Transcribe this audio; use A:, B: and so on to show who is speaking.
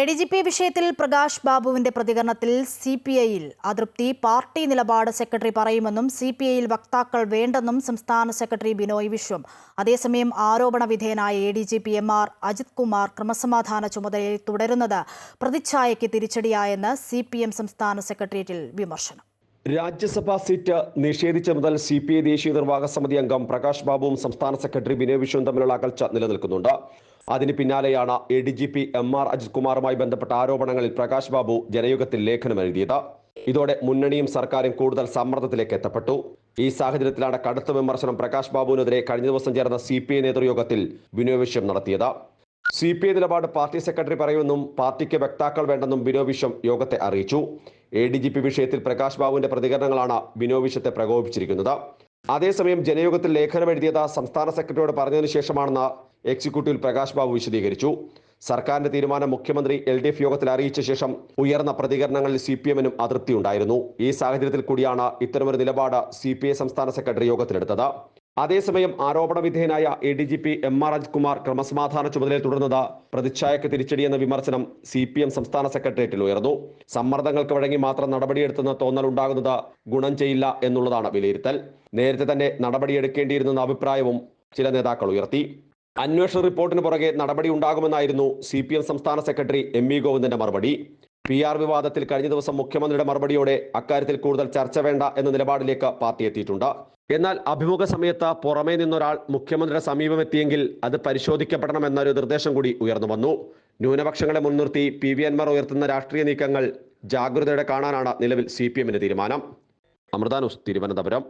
A: A D G P വിഷയത്തിൽ പ്രകാശ് ബാബുവിന്റെ പ്രതികരണത്തിൽ സി പി ഐയിൽ അതൃപ്തി പാർട്ടി നിലപാട് സെക്രട്ടറി പറയുമെന്നും സി പി ഐയിൽ വക്താക്കൾ വേണ്ടെന്നും സംസ്ഥാന സെക്രട്ടറി ബിനോയ് വിശ്വം. അതേസമയം ആരോപണ വിധേയനായ A D G P M R Ajith Kumar ക്രമസമാധാന ചുമതലയിൽ തുടരുന്നത് പ്രതിച്ഛായയ്ക്ക് തിരിച്ചടിയായെന്ന് സി പി എം സംസ്ഥാന സെക്രട്ടേറിയറ്റിൽ വിമർശനം.
B: രാജ്യസഭാ സീറ്റ് നിഷേധിച്ച മുതൽ സി പി ഐ ദേശീയ നിർവാഹക സമിതി അംഗം പ്രകാശ് ബാബുവും സംസ്ഥാന സെക്രട്ടറി ബിനോയ് വിശ്വം തമ്മിലുള്ള അകൽച്ച നിലനിൽക്കുന്നുണ്ട്. അതിന് പിന്നാലെയാണ് A D G P M R Ajith കുമാറുമായി ബന്ധപ്പെട്ട ആരോപണങ്ങളിൽ പ്രകാശ് ബാബു ജനയുഗത്തിൽ ലേഖനം എഴുതിയത്. ഇതോടെ മുന്നണിയും സർക്കാരും കൂടുതൽ സമ്മർദ്ദത്തിലേക്ക് എത്തപ്പെട്ടു. ഈ സാഹചര്യത്തിലാണ് കടുത്ത വിമർശനം പ്രകാശ് ബാബുവിനെതിരെ കഴിഞ്ഞ ദിവസം ചേർന്ന സി പി ഐ നേതൃയോഗത്തിൽ ബിനോയ് വിശ്വം നടത്തിയത്. സി പി ഐ നിലപാട് പാർട്ടി സെക്രട്ടറി പറയുമെന്നും പാർട്ടിക്ക് വക്താക്കൾ വേണ്ടെന്നും ബിനോ വിശ്വം യോഗത്തെ അറിയിച്ചു. എ ഡി ജി പി വിഷയത്തിൽ പ്രകാശ് ബാബുവിന്റെ പ്രതികരണങ്ങളാണ് ബിനോ വിശ്വത്തെ പ്രകോപിപ്പിച്ചിരിക്കുന്നത്. അതേസമയം ജനയോഗത്തിൽ ലേഖനം എഴുതിയത് സംസ്ഥാന സെക്രട്ടറിയോട് പറഞ്ഞതിനു ശേഷമാണെന്ന് എക്സിക്യൂട്ടീവിൽ പ്രകാശ് ബാബു വിശദീകരിച്ചു. സർക്കാരിന്റെ തീരുമാനം മുഖ്യമന്ത്രി എൽ ഡി എഫ് യോഗത്തിൽ അറിയിച്ച ശേഷം ഉയർന്ന പ്രതികരണങ്ങളിൽ സി പി എമ്മിനും അതൃപ്തി ഉണ്ടായിരുന്നു. ഈ സാഹചര്യത്തിൽ കൂടിയാണ് ഇത്തരമൊരു നിലപാട് സി പി ഐ സംസ്ഥാന സെക്രട്ടറി യോഗത്തിലെടുത്തത്. അതേസമയം ആരോപണ വിധേയനായ A D G P M R Ajithkumar ക്രമസമാധാന ചുമതലയിൽ തുടർന്നത് പ്രതിച്ഛായക്ക് തിരിച്ചടിയെന്ന വിമർശനം സി പി എം സംസ്ഥാന സെക്രട്ടേറിയറ്റിൽ ഉയർന്നു. സമ്മർദ്ദങ്ങൾക്ക് വഴങ്ങി മാത്രം നടപടിയെടുത്തെന്ന തോന്നൽ ഉണ്ടാകുന്നത് ഗുണം ചെയ്യില്ല എന്നുള്ളതാണ് വിലയിരുത്തൽ. നേരത്തെ തന്നെ നടപടിയെടുക്കേണ്ടിയിരുന്നെന്ന അഭിപ്രായവും ചില നേതാക്കൾ ഉയർത്തി. അന്വേഷണ റിപ്പോർട്ടിന് പുറകെ നടപടി ഉണ്ടാകുമെന്നായിരുന്നു സി പി എം സംസ്ഥാന സെക്രട്ടറി എം വി ഗോവിന്ദന്റെ മറുപടി. പി ആർ വിവാദത്തിൽ കഴിഞ്ഞ ദിവസം മുഖ്യമന്ത്രിയുടെ മറുപടിയോടെ അക്കാര്യത്തിൽ കൂടുതൽ ചർച്ച വേണ്ട എന്ന നിലപാടിലേക്ക് പാർട്ടി എത്തിയിട്ടുണ്ട്. എന്നാൽ അഭിമുഖ സമയത്ത് പുറമേ നിന്നൊരാൾ മുഖ്യമന്ത്രിയുടെ സമീപമെത്തിയെങ്കിൽ അത് പരിശോധിക്കപ്പെടണമെന്നൊരു നിർദ്ദേശം കൂടി ഉയർന്നു വന്നു. ന്യൂനപക്ഷങ്ങളെ മുൻനിർത്തി പി വി അൻവർ ഉയർത്തുന്ന രാഷ്ട്രീയ നീക്കങ്ങൾ ജാഗ്രതയോടെ കാണാനാണ് നിലവിൽ സി പി എമ്മിന്റെ തീരുമാനം. അമൃതാനുസ് തിരുവനന്തപുരം.